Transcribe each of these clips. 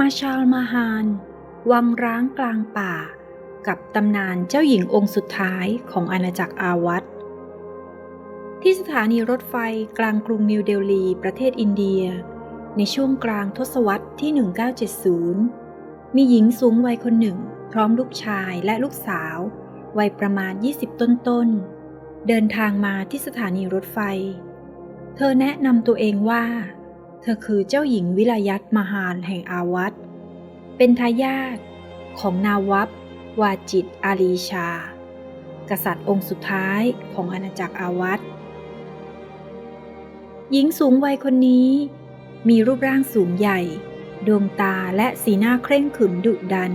มาชาลมาฮานวังร้างกลางป่า กับตำนานเจ้าหญิงองค์สุดท้ายของอาณาจักรอาวัตที่สถานีรถไฟกลางกรุงนิวเดลีประเทศอินเดีย ในช่วงกลางทศวรรษที่ 1970 มีหญิงสูงวัยคนหนึ่ง พร้อมลูกชายและลูกสาว วัยประมาณ 20 ต้นๆ เดินทางมาที่สถานีรถไฟ เธอแนะนำตัวเองว่า เธอคือเจ้าหญิงวิลายัตมหานแห่งอาวัตเป็นทายาทของนาวับวาจิตอาลีชา กษัตริย์องค์สุดท้ายของอาณาจักรอาวัตหญิงสูงวัยคนนี้มีรูปร่างสูงใหญ่ ดวงตาและสีหน้าเคร่งขรึมดุดัน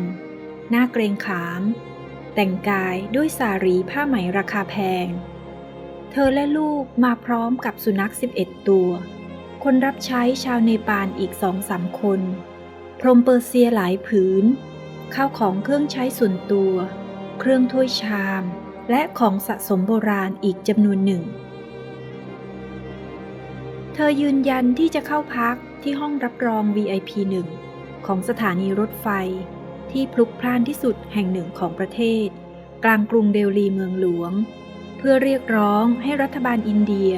หน้าเกรงขาม แต่งกายด้วยสารีผ้าไหมราคาแพง เธอและลูกมาพร้อมกับสุนัข 11 ตัว คนรับใช้ชาวเนปาลอีกสองสามคน พรมเปอร์เซียหลายผืน ข้าวของเครื่องใช้ส่วนตัว เครื่องถ้วยชาม และของสะสมโบราณอีกจำนวนหนึ่ง เธอยืนยันที่จะเข้าพักที่ห้องรับรอง VIP 1ของสถานีรถไฟที่พลุกพล่านที่สุดแห่งหนึ่งของประเทศ กลางกรุงเดลีเมืองหลวง เพื่อเรียกร้องให้รัฐบาลอินเดีย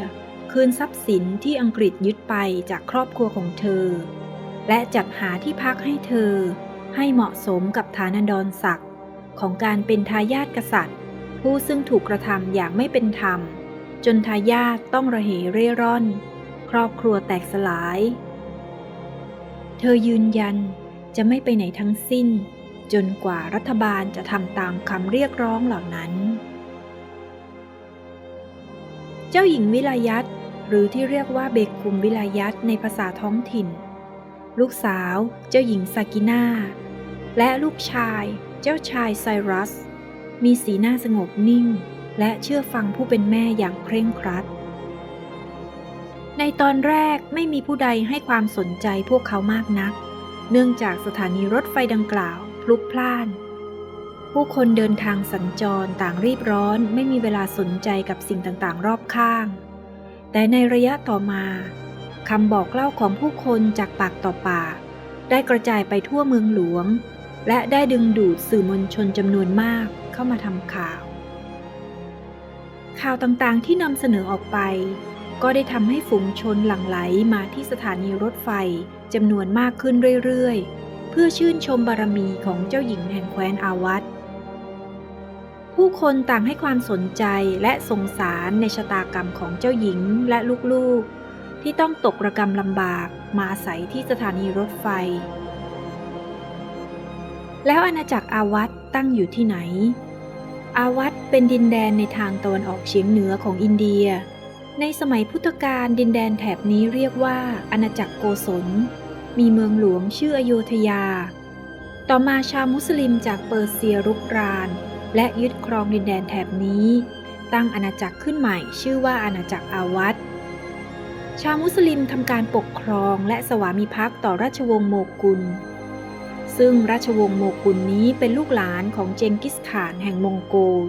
คืนทรัพย์สินที่อังกฤษยึดไปจากครอบครัวของเธอ และจัดหาที่พักให้เธอ ให้เหมาะสมกับฐานันดรศักดิ์ของการเป็นทายาทกษัตริย์ ผู้ซึ่งถูกกระทำอย่างไม่เป็นธรรม จนทายาทต้องระเหเร่ร่อน ครอบครัวแตกสลาย เธอยืนยันจะไม่ไปไหนทั้งสิ้น จนกว่ารัฐบาลจะทำตามคำเรียกร้องเหล่านั้นเจ้าหญิงวิลายัต หรือที่เรียกว่าเบกุมวิลายัตในภาษาท้องถิ่น ลูกสาวเจ้าหญิงซากินาและลูกชายเจ้าชายไซรัส มีสีหน้าสงบนิ่ง และเชื่อฟังผู้เป็นแม่อย่างเคร่งครัด ในตอนแรกไม่มีผู้ใดให้ความสนใจพวกเขามากนัก เนื่องจากสถานีรถไฟดังกล่าวพลุกพล่าน ผู้คนเดินทางสัญจรต่างรีบร้อนไม่มีเวลาสนใจกับสิ่งต่างๆ รอบข้าง แต่ในระยะต่อมาคำบอกเล่าของผู้คนจากปากต่อปาก ได้กระจายไปทั่วเมืองหลวง และได้ดึงดูดสื่อมวลชนจำนวนมากเข้ามาทำข่าว ข่าวต่างๆที่นำเสนอออกไป ก็ได้ทำให้ฝูงชนหลั่งไหลมาที่สถานีรถไฟจำนวนมากขึ้นเรื่อยๆ เพื่อชื่นชมบารมีของเจ้าหญิงแห่งแคว้นอาวัต ผู้คนต่างให้ความสนใจและสงสารในชะตากรรมของเจ้าหญิงและลูกๆ ที่ต้องตกระกรรมลำบากมาอาศัยที่สถานีรถไฟ แล้วอาณาจักรอาวัตตั้งอยู่ที่ไหน อาวัตเป็นดินแดนในทางตะวันออกเฉียงเหนือของอินเดีย ในสมัยพุทธกาลดินแดนแถบนี้เรียกว่าอาณาจักรโกศล มีเมืองหลวงชื่ออโยธยา ต่อมาชาวมุสลิมจากเปอร์เซียรุกราน และยึดครองดินแดนแถบนี้ ตั้งอาณาจักรขึ้นใหม่ชื่อว่าอาณาจักรอาวัตชาวมุสลิมทำการปกครองและสวามิภักดิ์ต่อราชวงศ์โมกุล ซึ่งราชวงศ์โมกุลนี้เป็นลูกหลานของเจงกิสข่านแห่งมองโกล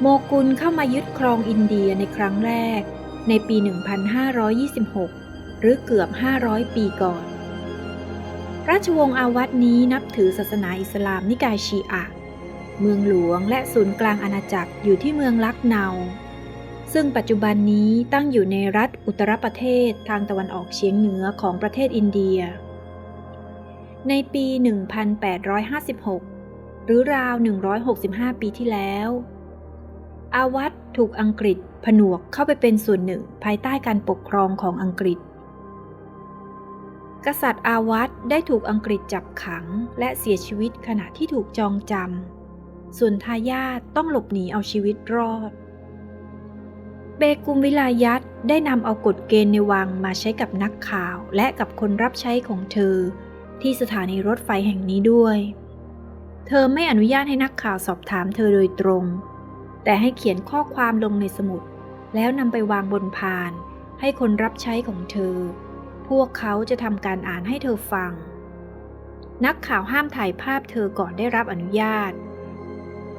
โมกุลเข้ามายึดครองอินเดียในครั้งแรก ในปี 1526 หรือเกือบ 500 ปีก่อน ราชวงศ์อาวัตนี้นับถือศาสนาอิสลามนิกายชีอะห เมืองหลวงและศูนย์กลางอาณาจักรอยู่ที่เมืองลักเนา ซึ่งปัจจุบันนี้ตั้งอยู่ในรัฐอุตรประเทศทางตะวันออกเฉียงเหนือของประเทศอินเดีย ในปี 1856 หรือราว 165 ปีที่แล้ว อาวัตถูกอังกฤษผนวกเข้าไปเป็นส่วนหนึ่งภายใต้การปกครองของอังกฤษ กษัตริย์อาวัตได้ถูกอังกฤษจับขังและเสียชีวิตขณะที่ถูกจองจำ ส่วนทายาทต้องหลบหนีเอาชีวิตรอด เบกุมวิลายัตได้นำเอากฎเกณฑ์ในวังมาใช้กับนักข่าวและกับคนรับใช้ของเธอ ที่สถานีรถไฟแห่งนี้ด้วย เธอไม่อนุญาตให้นักข่าวสอบถามเธอโดยตรง แต่ให้เขียนข้อความลงในสมุด แล้วนำไปวางบนพาน ให้คนรับใช้ของเธอ พวกเขาจะทำการอ่านให้เธอฟัง นักข่าวห้ามถ่ายภาพเธอก่อนได้รับอนุญาต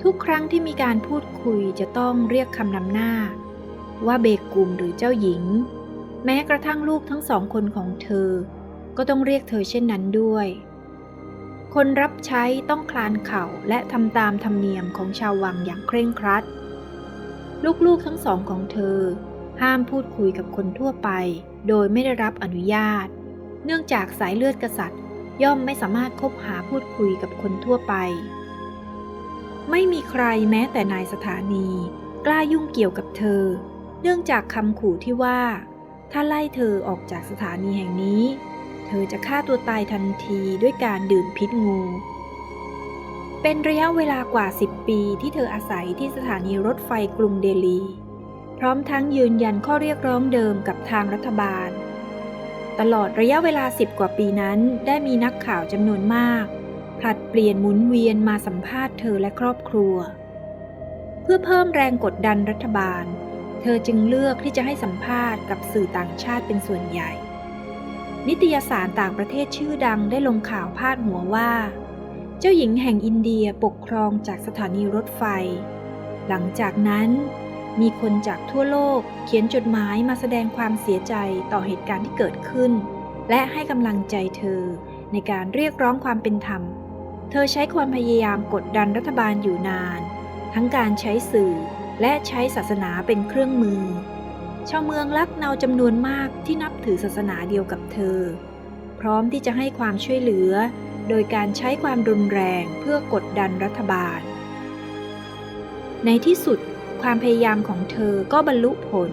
ทุกครั้งที่มีการพูดคุยจะต้องเรียกคำนำหน้า ว่าเบกุมหรือเจ้าหญิง แม้กระทั่งลูกทั้งสองคนของเธอ ก็ต้องเรียกเธอเช่นนั้นด้วย คนรับใช้ต้องคลานเข่าและทำตามธรรมเนียมของชาววังอย่างเคร่งครัด ลูกๆทั้งสองของเธอ ห้ามพูดคุยกับคนทั่วไป โดยไม่ได้รับอนุญาต เนื่องจากสายเลือดกษัตริย์ ย่อมไม่สามารถคบหาพูดคุยกับคนทั่วไป ไม่มีใครแม้แต่นายสถานี กล้ายุ่งเกี่ยวกับเธอ เนื่องจากคำขู่ที่ว่า ถ้าไล่เธอออกจากสถานีแห่งนี้ เธอจะฆ่าตัวตายทันทีด้วยการดื่มพิษงู เป็นระยะเวลากว่า 10 ปีที่เธออาศัยที่สถานีรถไฟกรุงเดลี พร้อมทั้งยืนยันข้อเรียกร้องเดิมกับทางรัฐบาล ตลอดระยะเวลา 10 กว่าปีนั้นได้มีนักข่าวจำนวนมาก เปลี่ยนหมุนเวียนมาสัมภาษณ์เธอและครอบครัว เพื่อเพิ่มแรงกดดันรัฐบาล เธอจึงเลือกที่จะให้สัมภาษณ์กับสื่อต่างชาติเป็นส่วนใหญ่ นิตยสารต่างประเทศชื่อดังได้ลงข่าวพาดหัวว่า เจ้าหญิงแห่งอินเดียปกครองจากสถานีรถไฟ หลังจากนั้นมีคนจากทั่วโลกเขียนจดหมายมาแสดงความเสียใจต่อเหตุการณ์ที่เกิดขึ้น และให้กำลังใจเธอในการเรียกร้องความเป็นธรรม เธอใช้ความพยายามกดดันรัฐบาลอยู่นาน ทั้งการใช้สื่อและใช้ศาสนาเป็นเครื่องมือ ชาวเมืองลักเนาจำนวนมากที่นับถือศาสนาเดียวกับเธอ พร้อมที่จะให้ความช่วยเหลือ โดยการใช้ความรุนแรงเพื่อกดดันรัฐบาล ในที่สุดความพยายามของเธอก็บรรลุผล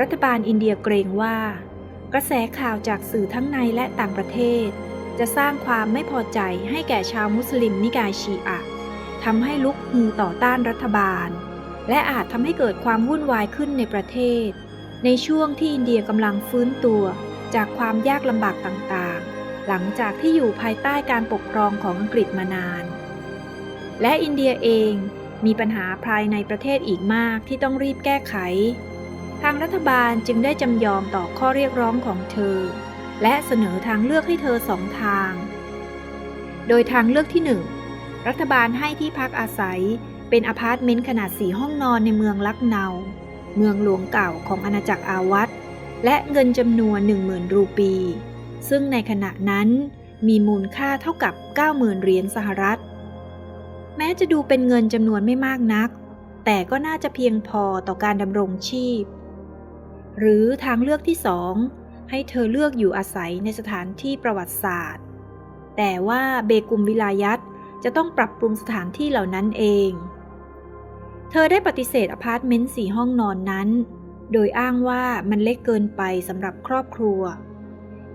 รัฐบาลอินเดียเกรงว่า กระแสข่าวจากสื่อทั้งในและต่างประเทศ จะสร้างความไม่พอใจให้แก่ชาวมุสลิมนิกายชีอะทำให้ลุกฮือต่อต้านรัฐบาล และอาจทำให้เกิดความวุ่นวายขึ้นในประเทศ ในช่วงที่อินเดียกำลังฟื้นตัวจากความยากลำบากต่างๆ หลังจากที่อยู่ภายใต้การปกครองของอังกฤษมานาน และอินเดียเองมีปัญหาภายในประเทศอีกมากที่ต้องรีบแก้ไข ทางรัฐบาลจึงได้จำยอมต่อข้อเรียกร้องของเธอ และเสนอทางเลือกให้เธอสองทาง โดยทางเลือกที่หนึ่งรัฐบาลให้ที่พักอาศัย เป็นอพาร์ตเมนต์ขนาดสี่ห้องนอนในเมืองลักเนา เมืองหลวงเก่าของอาณาจักรอาวัตและเงินจำนวน 10,000 รูปี ซึ่งในขณะนั้นมีมูลค่าเท่ากับ 90,000 เหรียญสหรัฐ แม้จะดูเป็นเงินจำนวนไม่มากนัก แต่ก็น่าจะเพียงพอต่อการดำรงชีพ หรือทางเลือกที่สอง ให้เธอเลือกอยู่อาศัยในสถานที่ประวัติศาสตร์ แต่ว่าเบกุมวิลายัตจะต้องปรับปรุงสถานที่เหล่านั้นเอง เธอได้ปฏิเสธอพาร์ตเมนต์สี่ห้องนอนนั้น โดยอ้างว่ามันเล็กเกินไปสำหรับครอบครัว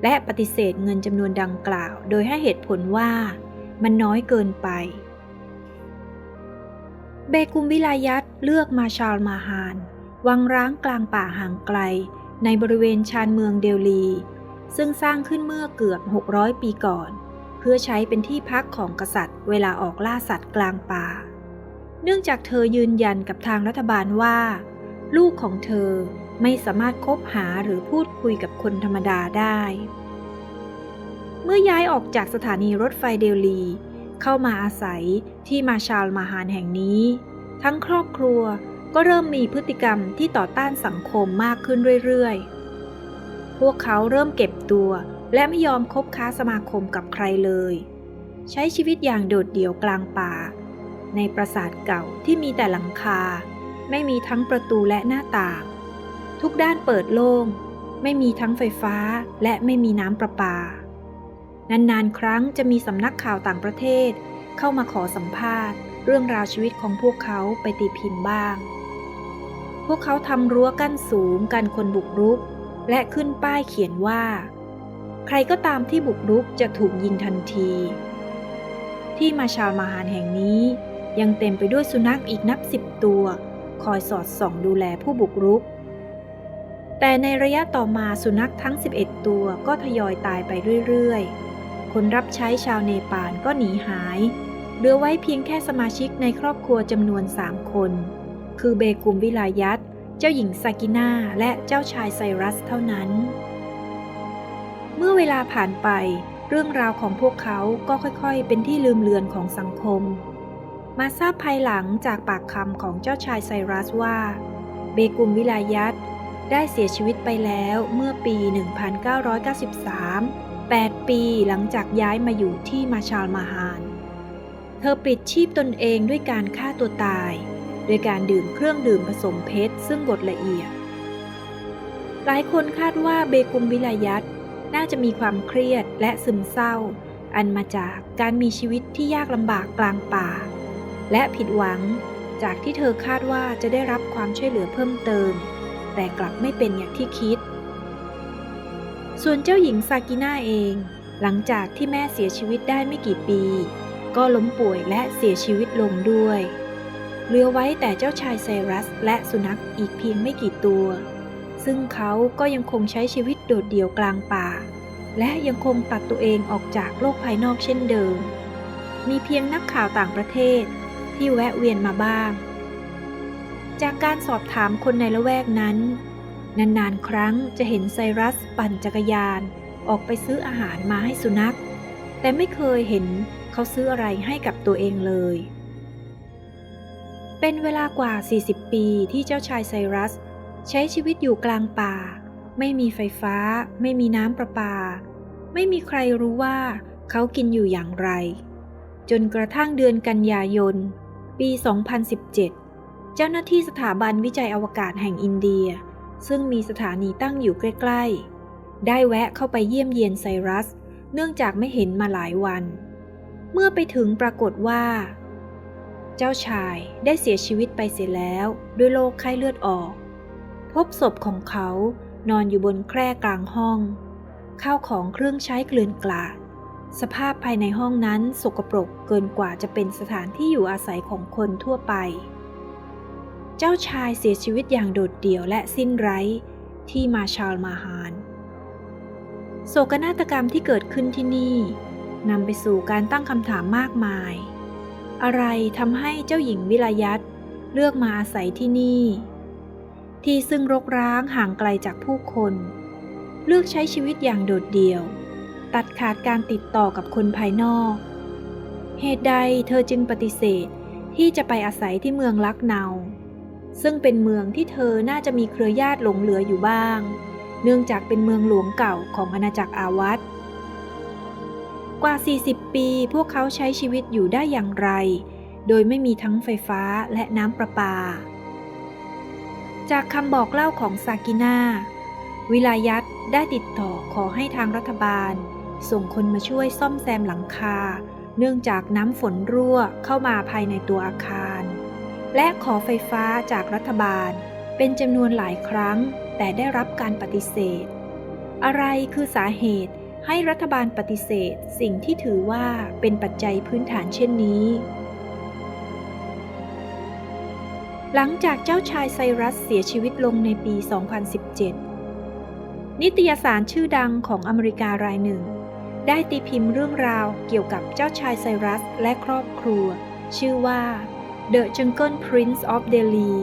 และปฏิเสธเงินจำนวนดังกล่าว โดยให้เหตุผลว่ามันน้อยเกินไป เบกุมวิลายัตเลือกมาชาลมาฮานวังร้างกลางป่าห่างไกล ในบริเวณชานเมืองเดลี ซึ่งสร้างขึ้นเมื่อเกือบ 600 ปีก่อน เพื่อใช้เป็นที่พักของกษัตริย์ เวลาออกล่าสัตว์กลางป่า เนื่องจากเธอยืนยันกับทางรัฐบาลว่า ลูกของเธอไม่สามารถคบหาหรือพูดคุยกับคนธรรมดาได้ เมื่อย้ายออกจากสถานีรถไฟเดลี เข้ามาอาศัยที่มาชาลมาฮานแห่งนี้ ทั้งครอบครัว ก็เริ่มมีพฤติกรรมที่ต่อต้านสังคมมากขึ้นเรื่อยๆ พวกเขาเริ่มเก็บตัว และไม่ยอมคบค้าสมาคมกับใครเลย ใช้ชีวิตอย่างโดดเดี่ยวกลางป่า ในปราสาทเก่าที่มีแต่หลังคา ไม่มีทั้งประตูและหน้าต่าง ทุกด้านเปิดโล่ง ไม่มีทั้งไฟฟ้าและไม่มีน้ำประปานานๆ ครั้งจะมีสำนักข่าวต่างประเทศเข้ามาขอสัมภาษณ์ เรื่องราวชีวิตของพวกเขาไปตีพิมพ์บ้าง พวกเขาทำรั้วกั้นสูงกันคนบุกรุก และขึ้นป้ายเขียนว่า ใครก็ตามที่บุกรุกจะถูกยิงทันที ที่มาชาลมาฮานแห่งนี้ยังเต็มไปด้วยสุนัขอีกนับสิบตัว คอยสอดส่องดูแลผู้บุกรุก แต่ในระยะต่อมาสุนัขทั้ง 11 ตัวก็ทยอยตายไปเรื่อยๆ คนรับใช้ชาวเนปาลก็หนีหาย เหลือไว้เพียงแค่สมาชิกในครอบครัวจำนวนสามคน คือเบกุมวิลายัต เจ้าหญิงซากินาและเจ้าชายไซรัสเท่านั้น เมื่อเวลาผ่านไป เรื่องราวของพวกเขาก็ค่อยๆ เป็นที่ลืมเลือนของสังคม มาทราบภายหลังจากปากคำของเจ้าชายไซรัสว่า เบกุมวิลายัตได้เสียชีวิตไปแล้วเมื่อปี 1993 8 ปีหลังจากย้ายมาอยู่ที่มาชาลมาฮาน เธอปลิดชีพตนเองด้วยการฆ่าตัวตาย โดยการดื่มเครื่องดื่มผสมเพชรซึ่งบดละเอียด หลายคนคาดว่าเบกุมวิลายัตน่าจะมีความเครียดและซึมเศร้า อันมาจากการมีชีวิตที่ยากลำบากกลางป่า และผิดหวังจากที่เธอคาดว่าจะได้รับความช่วยเหลือเพิ่มเติม แต่กลับไม่เป็นอย่างที่คิด ส่วนเจ้าหญิงซากิน่าเอง หลังจากที่แม่เสียชีวิตได้ไม่กี่ปี ก็ล้มป่วยและเสียชีวิตลงด้วย เหลือไว้แต่เจ้าชายไซรัสและสุนัขอีกเพียงไม่กี่ตัว ซึ่งเขาก็ยังคงใช้ชีวิตโดดเดี่ยวกลางป่า และยังคงตัดตัวเองออกจากโลกภายนอกเช่นเดิม มีเพียงนักข่าวต่างประเทศที่แวะเวียนมาบ้าง จากการสอบถามคนในละแวกนั้น นานๆ ครั้งจะเห็นไซรัสปั่นจักรยาน ออกไปซื้ออาหารมาให้สุนัข แต่ไม่เคยเห็น เขาซื้ออะไรให้กับตัวเองเลย เป็นเวลากว่า 40 ปีที่เจ้าชายไซรัส ใช้ชีวิตอยู่กลางป่า ไม่มีไฟฟ้า ไม่มีน้ำประปา ไม่มีใครรู้ว่าเขากินอยู่อย่างไร จนกระทั่งเดือนกันยายน ปี 2017 เจ้าหน้าที่สถาบันวิจัยอวกาศแห่งอินเดีย ซึ่งมีสถานีตั้งอยู่ใกล้ ๆ ได้แวะเข้าไปเยี่ยมเยียนไซรัส เนื่องจากไม่เห็นมาหลายวันเมื่อไปถึงปรากฏว่า เจ้าชายได้เสียชีวิตไปเสียแล้วด้วยโรคไข้เลือดออก พบศพของเขานอนอยู่บนแคร่กลางห้อง ข้าวของเครื่องใช้เกลื่อนกลาด สภาพภายในห้องนั้นสกปรกเกินกว่าจะเป็นสถานที่อยู่อาศัยของคนทั่วไป เจ้าชายเสียชีวิตอย่างโดดเดี่ยวและสิ้นไร้ที่มาชาลมาฮานโศกนาฏกรรมที่เกิดขึ้นที่นี่ นำไปสู่การตั้งคำถามมากมาย อะไรทำให้เจ้าหญิงวิลายัตเลือกมาอาศัยที่นี่ ที่ซึ่งรกร้างห่างไกลจากผู้คน เลือกใช้ชีวิตอย่างโดดเดี่ยว ตัดขาดการติดต่อกับคนภายนอก เหตุใดเธอจึงปฏิเสธที่จะไปอาศัยที่เมืองลักเนาซึ่งเป็นเมืองที่เธอน่าจะมีเครือญาติหลงเหลืออยู่บ้าง เนื่องจากเป็นเมืองหลวงเก่าของอาณาจักรอาวัต กว่า 40 ปีพวกเขาใช้ชีวิตอยู่ได้อย่างไร โดยไม่มีทั้งไฟฟ้าและน้ำประปา จากคำบอกเล่าของซากินาวิลายัตได้ติดต่อขอให้ทางรัฐบาล ส่งคนมาช่วยซ่อมแซมหลังคา เนื่องจากน้ำฝนรั่วเข้ามาภายในตัวอาคาร และขอไฟฟ้าจากรัฐบาล เป็นจำนวนหลายครั้ง แต่ได้รับการปฏิเสธ อะไรคือสาเหตุ ให้รัฐบาลปฏิเสธสิ่งที่ถือว่าเป็นปัจจัยพื้นฐานเช่นนี้ หลังจากเจ้าชายไซรัสเสียชีวิตลงในปี 2017 นิตยสารชื่อดังของอเมริการายหนึ่ง ได้ตีพิมพ์เรื่องราวเกี่ยวกับเจ้าชายไซรัสและครอบครัว ชื่อว่า The Jungle Prince of Delhi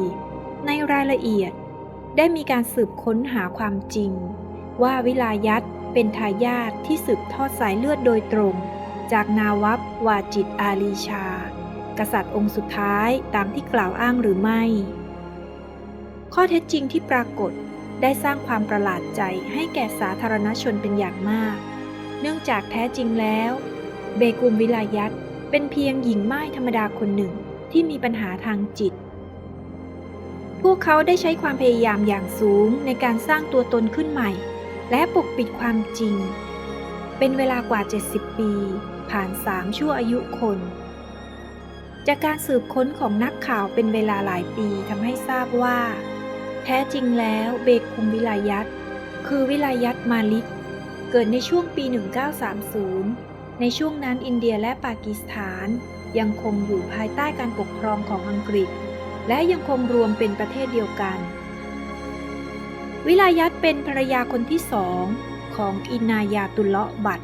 ในรายละเอียดได้มีการสืบค้นหาความจริง ว่าวิลายัต เป็นทายาทที่สืบทอดสายเลือดโดยตรง จากนาวับวาจิตอาลีชา กษัตริย์องค์สุดท้ายตามที่กล่าวอ้างหรือไม่ ข้อเท็จจริงที่ปรากฏได้สร้างความประหลาดใจให้แก่สาธารณชนเป็นอย่างมาก เนื่องจากแท้จริงแล้ว เบกุมวิลายัตเป็นเพียงหญิงไม้ธรรมดาคนหนึ่งที่มีปัญหาทางจิต พวกเขาได้ใช้ความพยายามอย่างสูงในการสร้างตัวตนขึ้นใหม่ และปกปิดความจริง เป็นเวลากว่า 70 ปี ผ่านสามชั่วอายุคน จากการสืบค้นของนักข่าวเป็นเวลาหลายปีทำให้ทราบว่า แท้จริงแล้วเบคุมวิลายัตคือวิลายัตมาลิก เกิดในช่วงปี 1930 ในช่วงนั้นอินเดียและปากีสถานยังคงอยู่ภายใต้การปกครองของอังกฤษ และยังคงรวมเป็นประเทศเดียวกัน วิลายัตเป็นภรรยาคนที่สองของอินายาตุลเลาะบัต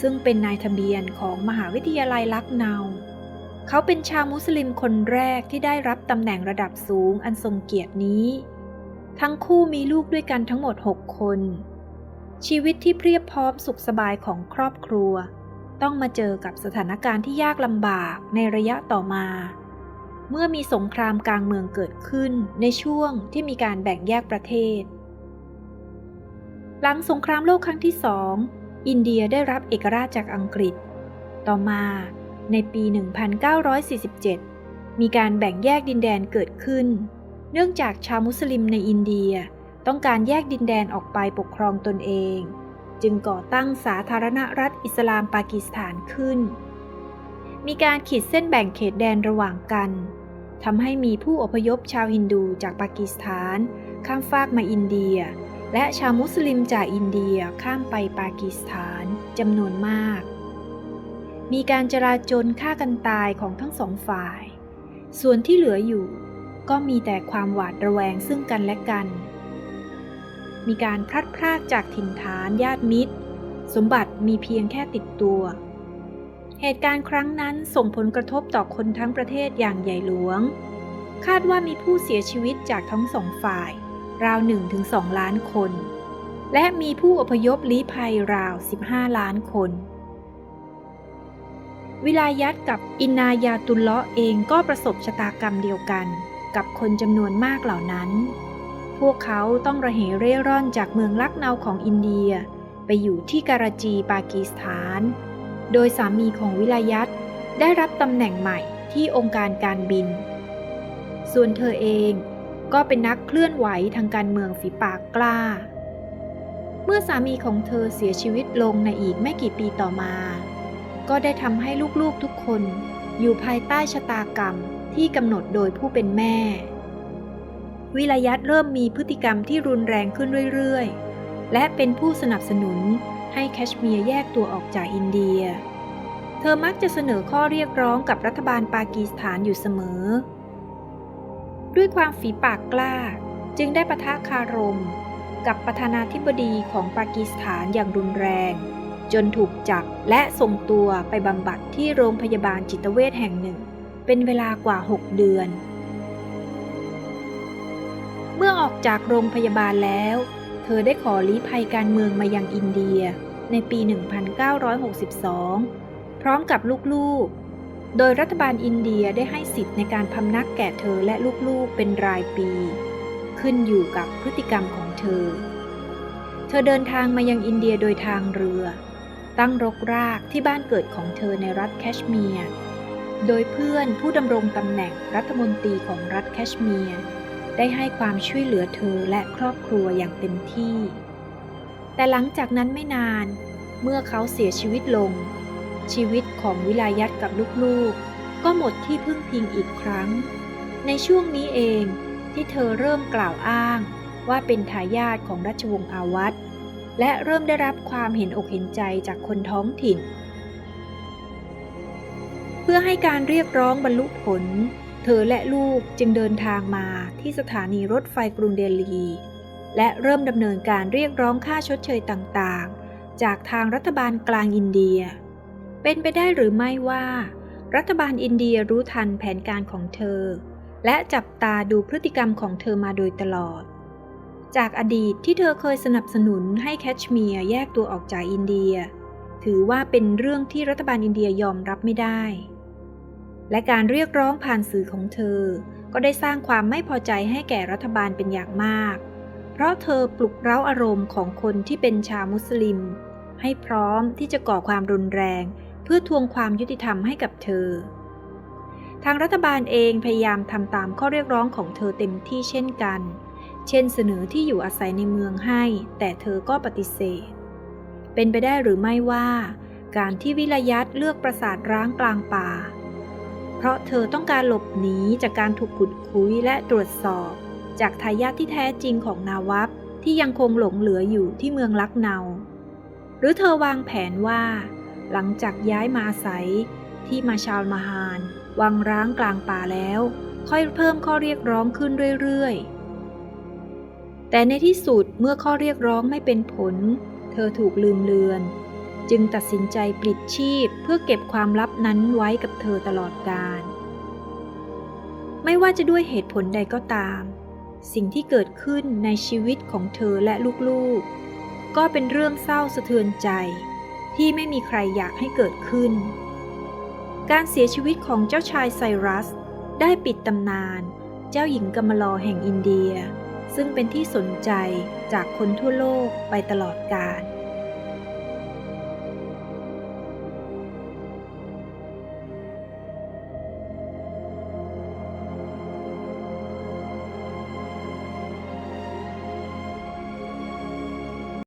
ซึ่งเป็นนายทะเบียนของมหาวิทยาลัยลักเนาเขาเป็นชาวมุสลิมคนแรกที่ได้รับตำแหน่งระดับสูงอันทรงเกียรตินี้ ทั้งคู่มีลูกด้วยกันทั้งหมด 6 คน ชีวิตที่เพียบพร้อมสุขสบายของครอบครัว ต้องมาเจอกับสถานการณ์ที่ยากลำบากในระยะต่อมา เมื่อมีสงครามกลางเมืองเกิดขึ้นในช่วงที่มีการแบ่งแยกประเทศ หลังสงครามโลกครั้งที่สองอินเดียได้รับเอกราชจากอังกฤษ ต่อมาในปี 1947 มีการแบ่งแยกดินแดนเกิดขึ้น เนื่องจากชาวมุสลิมในอินเดียต้องการแยกดินแดนออกไปปกครองตนเอง จึงก่อตั้งสาธารณรัฐอิสลามปากีสถานขึ้น มีการขีดเส้นแบ่งเขตแดนระหว่างกันทำให้มีผู้อพยพชาวฮินดูจากปากีสถาน ข้ามฟากมาอินเดีย และชาวมุสลิมจากอินเดียข้ามไปปากีสถานจำนวนมาก มีการจราจนฆ่ากันตายของทั้งสองฝ่าย ส่วนที่เหลืออยู่ก็มีแต่ความหวาดระแวงซึ่งกันและกัน มีการพลัดพรากจากถิ่นฐานญาติมิตร สมบัติมีเพียงแค่ติดตัว เหตุการณ์ครั้งนั้นส่งผลกระทบต่อคนทั้งประเทศอย่างใหญ่หลวง คาดว่ามีผู้เสียชีวิตจากทั้งสองฝ่าย ราว 1-2 ล้านคน และมีผู้อพยพลี้ภัยราว 15 ล้านคน วิลายัตกับอินนายาตุลเลาะเองก็ประสบชะตากรรมเดียวกันกับคนจำนวนมากเหล่านั้น พวกเขาต้องระเหเร่ร่อนจากเมืองลักเนาของอินเดีย ไปอยู่ที่การาจีปากีสถาน โดยสามีของวิลายัตได้รับตำแหน่งใหม่ที่องค์การการบิน ส่วนเธอเอง ก็เป็นนักเคลื่อนไหวทางการเมืองฝีปากกล้า เมื่อสามีของเธอเสียชีวิตลงในอีกไม่กี่ปีต่อมา ก็ได้ทำให้ลูกๆทุกคนอยู่ภายใต้ชะตากรรมที่กำหนดโดยผู้เป็นแม่ วิลายัตเริ่มมีพฤติกรรมที่รุนแรงขึ้นเรื่อยๆ และเป็นผู้สนับสนุนให้แคชเมียร์แยกตัวออกจากอินเดีย เธอมักจะเสนอข้อเรียกร้องกับรัฐบาลปากีสถานอยู่เสมอ ด้วยความฝีปากกล้า จึงได้ปะทะคารม กับประธานาธิบดีของปากีสถานอย่างรุนแรง จนถูกจับและส่งตัวไปบำบัดที่โรงพยาบาลจิตเวชแห่งหนึ่ง เป็นเวลากว่า 6 เดือน เมื่อออกจากโรงพยาบาลแล้ว เธอได้ขอลี้ภัยการเมืองมายังอินเดียในปี 1962 พร้อมกับลูกๆ โดยรัฐบาลอินเดียได้ให้สิทธิ์ในการพำนักแก่เธอและลูกๆเป็นรายปี ขึ้นอยู่กับพฤติกรรมของเธอ เธอเดินทางมายังอินเดียโดยทางเรือ ตั้งรกรากที่บ้านเกิดของเธอในรัฐแคชเมียร์ โดยเพื่อนผู้ดำรงตำแหน่งรัฐมนตรีของรัฐแคชเมียร์ได้ให้ความช่วยเหลือเธอและครอบครัวอย่างเต็มที่ แต่หลังจากนั้นไม่นาน เมื่อเขาเสียชีวิตลง ชีวิตของวิลายัตกับลูกๆ ก็หมดที่พึ่งพิงอีกครั้ง ในช่วงนี้เองที่เธอเริ่มกล่าวอ้างว่าเป็นทายาทของราชวงศ์อาวัตและเริ่มได้รับความเห็นอกเห็นใจจากคนท้องถิ่น เพื่อให้การเรียกร้องบรรลุผล เธอและลูกจึงเดินทางมาที่สถานีรถไฟกรุงเดลี และเริ่มดำเนินการเรียกร้องค่าชดเชยต่างๆ จากทางรัฐบาลกลางอินเดีย เป็นไปได้หรือไม่ว่า รัฐบาลอินเดียรู้ทันแผนการของเธอ และจับตาดูพฤติกรรมของเธอมาโดยตลอด จากอดีตที่เธอเคยสนับสนุนให้แคชเมียร์แยกตัวออกจากอินเดีย ถือว่าเป็นเรื่องที่รัฐบาลอินเดียยอมรับไม่ได้ และการเรียกร้องผ่านสื่อของเธอ ก็ได้สร้างความไม่พอใจให้แก่รัฐบาลเป็นอย่างมาก เพราะเธอปลุกเร้าอารมณ์ของคนที่เป็นชาวมุสลิม ให้พร้อมที่จะก่อความรุนแรง เพื่อทวงความยุติธรรมให้กับเธอ ทางรัฐบาลเองพยายามทำตามข้อเรียกร้องของเธอเต็มที่เช่นกัน เช่นเสนอที่อยู่อาศัยในเมืองให้ แต่เธอก็ปฏิเสธ เป็นไปได้หรือไม่ว่า การที่วิลยัตเลือกปราสาทร้างกลางป่า เพราะเธอต้องการหลบหนีจากการถูกขุดคุยและตรวจสอบ จากทายาทที่แท้จริงของนาวับที่ยังคงหลงเหลืออยู่ที่เมืองลักเนา หรือเธอวางแผนว่า หลังจากย้ายมาอาศัย ที่มาชาลมาฮานวังร้างกลางป่าแล้ว ค่อยเพิ่มข้อเรียกร้องขึ้นเรื่อยๆ แต่ในที่สุดเมื่อข้อเรียกร้องไม่เป็นผล เธอถูกลืมเลือน จึงตัดสินใจปลิดชีพเพื่อเก็บความลับนั้นไว้กับเธอตลอดกาลไม่ว่าจะด้วยเหตุผลใดก็ตาม สิ่งที่เกิดขึ้นในชีวิตของเธอและลูกๆก็เป็นเรื่องเศร้าสะเทือนใจ ที่ไม่มีใครอยากให้เกิดขึ้น การเสียชีวิตของเจ้าชายไซรัส ได้ปิดตำนาน เจ้าหญิงกัมลอแห่งอินเดีย ซึ่งเป็นที่สนใจจากคนทั่วโลกไปตลอดกาล